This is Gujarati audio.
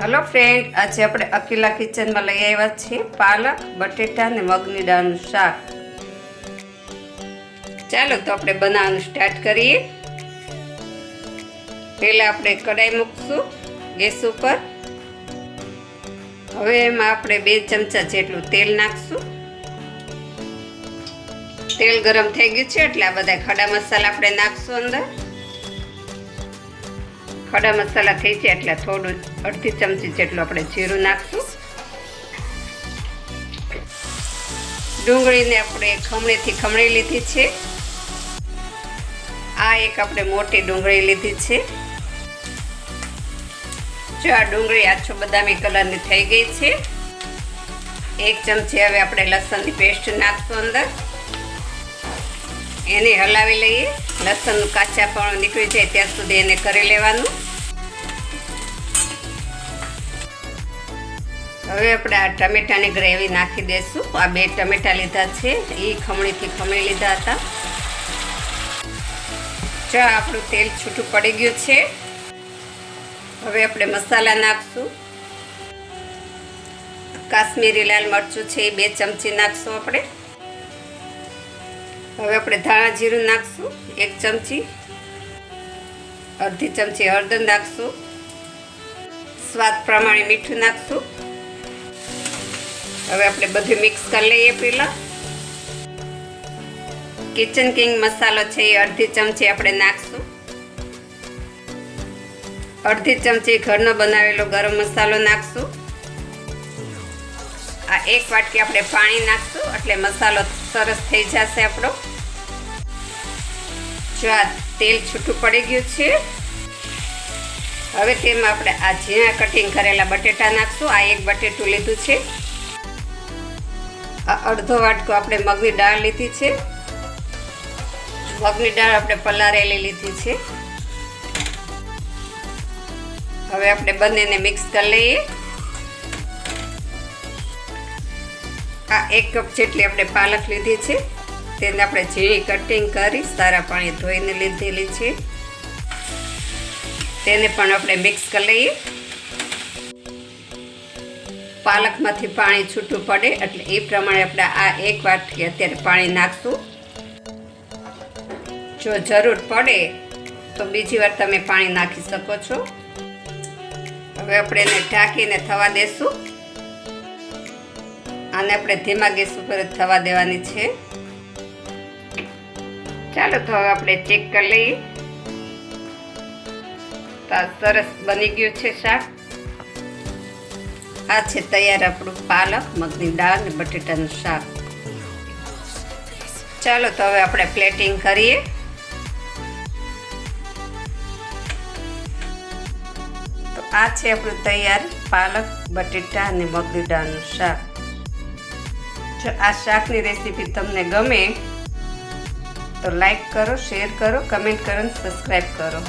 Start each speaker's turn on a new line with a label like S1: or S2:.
S1: હલો ફ્રેન્ડ આજે આપણે અકીલા કિચનમાં લઈ આવ્યા છીએ પાલક, બટેટા અને મગની દાળનું શાક. ચાલો તો આપણે બનાવવાનું સ્ટાર્ટ કરીએ. પહેલાં આપણે કઢાઈ મૂકશું ગેસ ઉપર. હવે એમાં આપણે બે ચમચા જેટલું તેલ નાખશું. તેલ ગરમ થઈ ગયું છે એટલે આ બધા ખડા મસાલા આપણે નાખશું અંદર. ખડા મસાલા થઈ છે એટલે થોડું અડધી ચમચી જેટલું આપણે જીરું નાખશું. ડુંગળીને આપણે ખમણીથી ખમણી લીધી છે. આ એક આપણે મોટી ડુંગળી લીધી છે. જો આ ડુંગળી આછો બદામી કલરની થઈ ગઈ છે. એક ચમચી હવે આપણે લસણની પેસ્ટ નાખશું અંદર. એને હલાવી લઈએ. લસણનું કાચા પણ નીકળી જાય ત્યાં સુધી એને કરી લેવાનું. હવે આપણે આ ટમેટાની ગ્રેવી નાખી દઈશું આ બે ટમેટા લીધા છે. એ ખમણીથી ખમણી લીધા હતા. જો આપણું તેલ છૂટું પડી ગયું છે. હવે આપણે મસાલા નાખશું. કાશ્મીરી લાલ મરચું છે એ બે ચમચી નાખશું આપણે. હવે આપણે ધાણા જીરું નાખશું એક ચમચી. અડધી ચમચી હળદર નાખશું. સ્વાદ પ્રમાણે મીઠું નાખશું. હવે આપણે બધું મિક્સ કરી લઈએ પહેલાં. કિચન કિંગ મસાલો છે એ અડધી ચમચી આપણે નાખશું. અડધી ચમચી ઘરનો બનાવેલો ગરમ મસાલો નાખશું. આ એક વાટકી આપણે પાણી નાખશું, એટલે મસાલો સરસ થઈ જશે આપણો. જો આ તેલ છૂટું પડી ગયું છે, હવે તેમાં આપણે આ ઝીણા કટિંગ કરેલા બટેટા નાખશું. આ એક બટેટું લીધું છે. આ અડધો વાટકો આપણે મગની દાળ લીધી છે. મગની દાળ આપણે પલારેલી લીધી છે. હવે આપણે બંનેને મિક્સ કરી લઈએ. આ એક કપ જેટલી આપણે પાલક લીધી છે. તેને આપણે ઝીણી કટિંગ કરી સારા પાણી ધોઈને લીધેલી છે. તેને પણ આપણે મિક્સ કરી લઈએ. પાલકમાંથી પાણી છૂટું પડે એટલે એ પ્રમાણે આપણે આ એક વાટકી અત્યારે પાણી નાખશું. જો જરૂર પડે તો બીજી વાર તમે પાણી નાખી શકો છો. હવે આપણે એને ઢાંકીને થવા દેશું. આને આપણે ધીમા ગેસ ઉપર જ થવા દેવાની છે. ચાલો તો હવે આપણે ચેક કરી લઈએ. સરસ બની ગયું છે શાક. આ છે તૈયાર આપણું પાલક, મગની દાળ અને બટેટાનું શાક. ચાલો તો હવે આપણે પ્લેટિંગ કરીએ. તો આ છે આપણું તૈયાર પાલક, બટેટા અને મગની દાળનું શાક. જો આ શાકની રેસીપી તમને ગમે, તો લાઈક કરો, શેર કરો, કમેન્ટ કરો અને સબસ્ક્રાઈબ કરો.